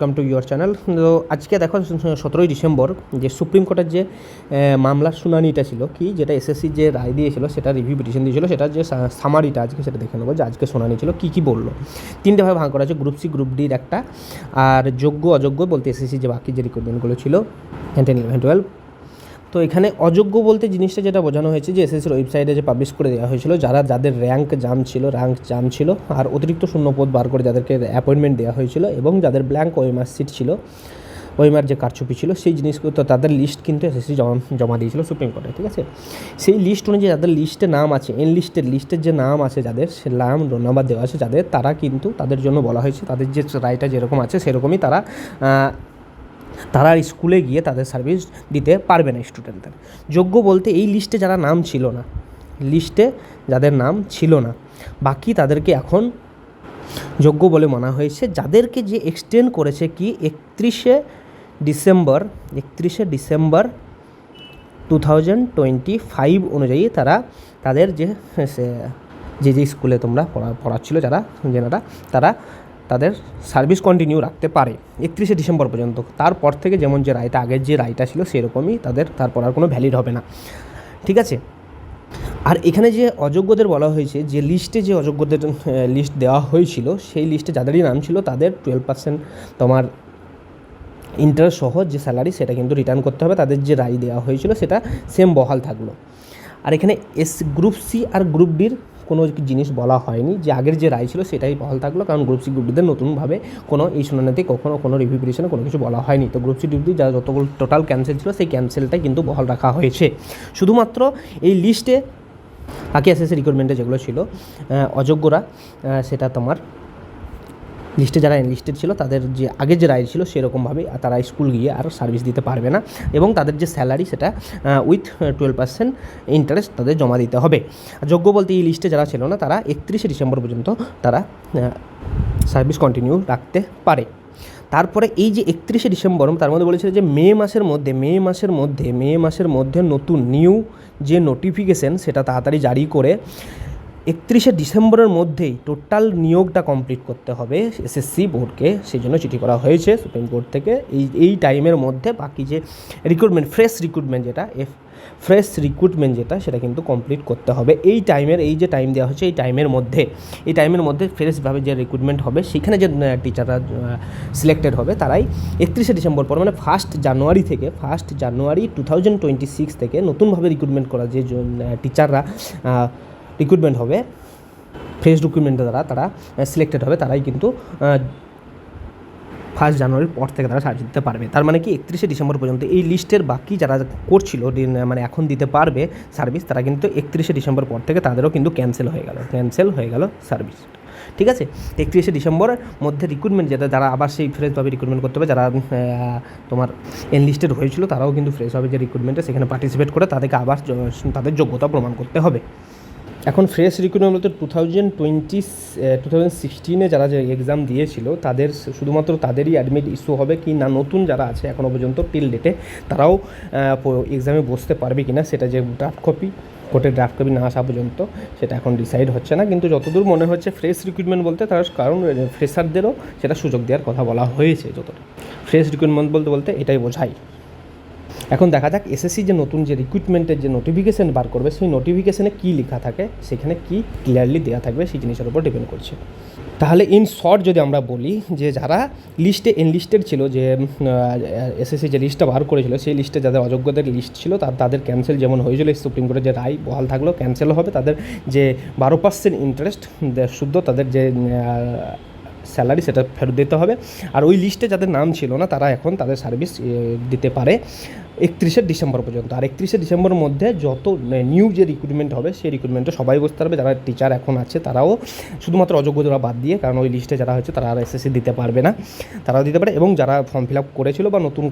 Welcome to your channel তো আজকে দেখো, সতেরোই ডিসেম্বর, যে সুপ্রিম কোর্টের যে মামলার শুনানিটা ছিল, কি যেটা এসএসসি যে রায় দিয়েছিল, সেটা রিভিউ পিটিশন দিয়েছিল, সেটা যে সামারিটা আজকে সেটা দেখে নেব যে আজকে শুনানি ছিল, কী কী বলল। তিনটে ভাবে ভাগ করা আছে গ্রুপ সি গ্রুপ ডির একটা, আর যোগ্য, অযোগ্য বলতে এসএসসি যে বাকি যে রিকোয়ারমেন্টগুলো ছিল টেন ইলেভেন টুয়েলভ তো এখানে অযোগ্য বলতে জিনিসটা যেটা বোঝানো হয়েছে যে এসএসসির ওয়েবসাইটে যে পাবলিশ করে দেওয়া হয়েছিল, যারা, যাদের র্যাঙ্ক জাম ছিল র্যাঙ্ক জাম ছিল, আর অতিরিক্ত শূন্যপদ বার করে যাদেরকে অ্যাপয়েন্টমেন্ট দেওয়া হয়েছিল এবং যাদের ব্ল্যাঙ্ক ওয়েমার সিট ছিল ওয়েমার যে কারচুপি ছিল, সেই জিনিসগুলো তো তাদের লিস্ট কিন্তু এসএসসি জমা জমা দিয়েছিল সুপ্রিম কোর্টে ঠিক আছে? সেই লিস্ট অনুযায়ী যাদের লিস্টে নাম আছে এন লিস্টের লিস্টের যে নাম আছে যাদের, সে নাম, নাম্বার দেওয়া আছে যাদের, তারা কিন্তু তাদের জন্য বলা হয়েছে, তাদের যে রায়টা যেরকম আছে, সেরকমই তারা তারা আর স্কুলে গিয়ে তাদের সার্ভিস দিতে পারবে না স্টুডেন্টদের যোগ্য বলতে এই লিস্টে যারা নাম ছিল না লিস্টে যাদের নাম ছিল না, বাকি তাদেরকে এখন যোগ্য বলে মনে হয়েছে। যাদেরকে যে এক্সটেন্ড করেছে কি একত্রিশে ডিসেম্বর একত্রিশে December two thousand twenty five অনুযায়ী তারা তাদের যে যে যে স্কুলে তোমরা পড়া, পড়াচ্ছিল, যারা যেনারা তারা তাদের সার্ভিস কন্টিনিউ রাখতে পারে একত্রিশে ডিসেম্বর পর্যন্ত। তারপর থেকে যেমন যে রায়টা, আগের যে রায়টা ছিল সেরকমই তাদের তারপর আর কোনো ভ্যালিড হবে না। ঠিক আছে? আর এখানে যে অযোগ্যদের বলা হয়েছে, যে লিস্টে যে অযোগ্যদের লিস্ট দেওয়া হয়েছিল, সেই লিস্টে যাদেরই নাম ছিল তাদের টুয়েলভ পার্সেন্ট তোমার ইন্টারেস্ট সহ যে স্যালারি সেটা কিন্তু রিটার্ন করতে হবে। তাদের যে রায় দেওয়া হয়েছিল সেটা সেম বহাল থাকল। আর এখানে এস গ্রুপ সি আর গ্রুপ ডির কোনো জিনিস বলা হয়নি। যে আগের যে রায় ছিল সেটাই বহাল থাকল, কারণ গ্রুপ সি গ্রুপ ডিদের নতুনভাবে কোনো এই শুনানিতে কখনো কোনো রিভিউ কোনো কিছু বলা হয়নি। তো গ্রুপ সি গ্রুপ ডি যা যতগুলো টোটাল ক্যান্সেল ছিল, সেই ক্যান্সেলটাই কিন্তু বহাল রাখা হয়েছে। শুধুমাত্র এই লিস্টে বাকি এসএসসি রিক্রুটমেন্টে যেগুলো ছিল অযোগ্যরা সেটা তোমার লিস্টে যারা এনলিস্টেড ছিল, তাদের যে আগে যে রায় ছিল সেরকমভাবে তারা স্কুল গিয়ে আর সার্ভিস দিতে পারবে না এবং তাদের যে স্যালারি সেটা উইথ টুয়েলভ পার্সেন্ট ইন্টারেস্ট তাদের জমা দিতে হবে। যোগ্য বলতে এই লিস্টে যারা ছিল না, তারা একত্রিশে ডিসেম্বর পর্যন্ত তারা সার্ভিস কন্টিনিউ রাখতে পারে। তারপরে এই যে একত্রিশে ডিসেম্বর, তার মধ্যে বলেছিল যে মে মাসের মধ্যে, মে মাসের মধ্যে, মে মাসের মধ্যে নতুন নিউ যে নোটিফিকেশন সেটা তাড়াতাড়ি জারি করে একত্রিশে ডিসেম্বরের মধ্যেই টোটাল নিয়োগটা কমপ্লিট করতে হবে এসএসসি বোর্ডকে সেই জন্য চিঠি করা হয়েছে সুপ্রিম কোর্ট থেকে। এই এই টাইমের মধ্যে বাকি যে রিক্রুটমেন্ট ফ্রেশ রিক্রুটমেন্ট যেটা এফ ফ্রেশ রিক্রুটমেন্ট যেটা, সেটা কিন্তু কমপ্লিট করতে হবে। এই টাইমের, এই যে টাইম দেওয়া হচ্ছে এই টাইমের মধ্যে, এই টাইমের মধ্যে ফ্রেশভাবে যে রিক্রুটমেন্ট হবে, সেখানে যে টিচাররা সিলেক্টেড হবে, তারাই একত্রিশে ডিসেম্বর পর মানে ফার্স্ট জানুয়ারি থেকে first January two thousand twenty six থেকে নতুনভাবে রিক্রুটমেন্ট করা যে টিচাররা রিক্রুটমেন্ট হবে ফ্রেশ রিক্রুটমেন্টের দ্বারা তারা সিলেক্টেড হবে, তারাই কিন্তু ফার্স্ট জানুয়ারির পর থেকে তারা সার্ভিস দিতে পারবে। তার মানে কি, একত্রিশে ডিসেম্বর পর্যন্ত এই লিস্টের বাকি যারা করছিল মানে এখন দিতে পারবে সার্ভিস তারা কিন্তু একত্রিশে ডিসেম্বর পর থেকে তাদেরও কিন্তু ক্যান্সেল হয়ে গেল ক্যান্সেল হয়ে গেল সার্ভিস ঠিক আছে? একত্রিশে ডিসেম্বরের মধ্যে রিক্রুটমেন্ট যেটা, যারা আবার সেই ফ্রেশভাবে রিক্রুটমেন্ট করতে হবে, যারা তোমার এনলিস্টেড হয়েছিল, তারাও কিন্তু ফ্রেশভাবে যে রিক্রুটমেন্টে সেখানে পার্টিসিপেট করে তাদেরকে আবার তাদের যোগ্যতা প্রমাণ করতে হবে। এখন fresh recruitment two thousand twenty two thousand সিক্সটিনে যারা যে এক্সাম দিয়েছিল, তাদের শুধুমাত্র তাদেরই অ্যাডমিট ইস্যু হবে কি না, নতুন যারা আছে এখনও পর্যন্ত টিল ডেটে তারাও এক্সামে বসতে পারবে কি না সেটা যে ড্রাফট কপি কোর্টের ড্রাফট কপি না আসা পর্যন্ত, সেটা এখন ডিসাইড হচ্ছে না। কিন্তু যতদূর মনে হচ্ছে ফ্রেশ রিক্রুটমেন্ট বলতে তার কারণ ফ্রেশারদেরও সেটা সুযোগ দেওয়ার কথা বলা হয়েছে যতটা। ফ্রেশ রিক্রুটমেন্ট বলতে বলতে এটাই বোঝায়। এখন দেখা যাক এসএসসি যে নতুন যে রিক্রুটমেন্টের যে নোটিফিকেশন বার করবে, সেই নোটিফিকেশনে কী লেখা থাকে, সেখানে কি ক্লিয়ারলি দেওয়া থাকবে সেই জিনিসের উপর ডিপেন্ড করছে। তাহলে ইন শর্ট যদি আমরা বলি যে যারা লিস্টে এনলিস্টেড ছিল, যে এসএসসি যে লিস্টটা বার করেছিল, সেই লিস্টে যাদের অযোগ্যদের লিস্ট ছিল, তার, তাদের ক্যান্সেল যেমন হয়েছিল সুপ্রিম কোর্টের যে রায় বহাল থাকল ক্যান্সেল হবে। তাদের যে বারো পার্সেন্ট ইন্টারেস্ট শুদ্ধ তাদের যে স্যালারি সেটা ফেরত দিতে হবে। আর ওই লিস্টে যাদের নাম ছিল না, তারা এখন তাদের সার্ভিস দিতে পারে। একত্রিশে ডিসেম্বর পর্যন্ত। আর একত্রিশে ডিসেম্বরের মধ্যে যত নিউ যে রিক্রুটমেন্ট হবে, সেই রিক্রুটমেন্টে সবাই বসতে পারবে। যারা টিচার এখন আছে, তারাও শুধুমাত্র অযোগ্যরা বাদ দিয়ে, কারণ ওই লিস্টে যারা হয়েছে, তারা আর এসএসসি দিতে পারবে না। তারাও দিতে পারে এবং যারা ফর্ম ফিল আপ করেছিল বা নতুন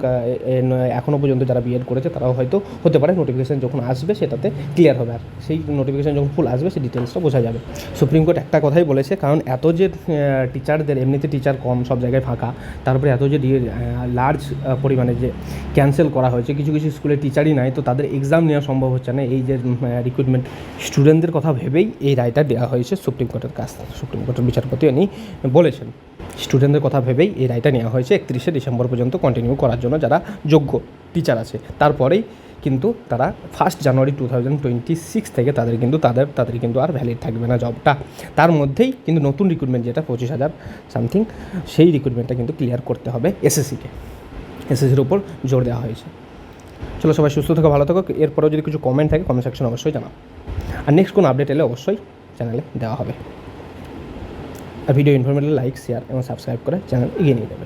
এখনও পর্যন্ত যারা বিএড করেছে, তারাও হয়তো হতে পারে। নোটিফিকেশান যখন আসবে, সেটাতে ক্লিয়ার হবে। আর সেই নোটিফিকেশান যখন ফুল আসবে, সেই ডিটেলসটা বোঝা যাবে। সুপ্রিম কোর্ট একটা কথাই বলেছে, কারণ এত যে টিচারদের এমনিতে টিচার কম, সব জায়গায় ফাঁকা, তারপরে এত যে লার্জ পরিমাণে যে ক্যান্সেল করা হয়েছে কিছু কিছু স্কুলে টিচারই নাই, তো তাদের এক্সাম নেওয়া সম্ভব হচ্ছে না। এই যে রিক্রুটমেন্ট স্টুডেন্টদের কথা ভেবেই এই রায়টা দেওয়া হয়েছে সুপ্রিম কোর্টের কাছ থেকে। সুপ্রিম কোর্টের বিচারপতি উনি বলেছেন স্টুডেন্টদের কথা ভেবেই এই রায়টা নেওয়া হয়েছে একত্রিশে ডিসেম্বর পর্যন্ত কন্টিনিউ করার জন্য যারা যোগ্য টিচার আছে। তারপরেই কিন্তু তারা ফার্স্ট জানুয়ারি টু থাউজেন্ড টোয়েন্টি সিক্স থেকে তাদের কিন্তু তাদের তাদের কিন্তু আর ভ্যালিড থাকবে না জবটা তার মধ্যেই কিন্তু নতুন রিক্রুটমেন্ট যেটা পঁচিশ হাজার সামথিং সেই রিক্রুটমেন্টটা কিন্তু ক্লিয়ার করতে হবে এসএসসিকে এসএসসির উপর জোর দেওয়া হয়েছে। চলো সবাই সুস্থ থাকো, ভালো থাকো। এরপরেও যদি কিছু কমেন্ট থাকে কমেন্ট সেকশন অবশ্যই জানাও। আর নেক্সট কোনো আপডেট এলে অবশ্যই চ্যানেলে দেওয়া হবে। আর ভিডিও ইনফরমেটিভ লাইক শেয়ার এবং সাবস্ক্রাইব করে চ্যানেল এগিয়ে নিয়ে যাবে।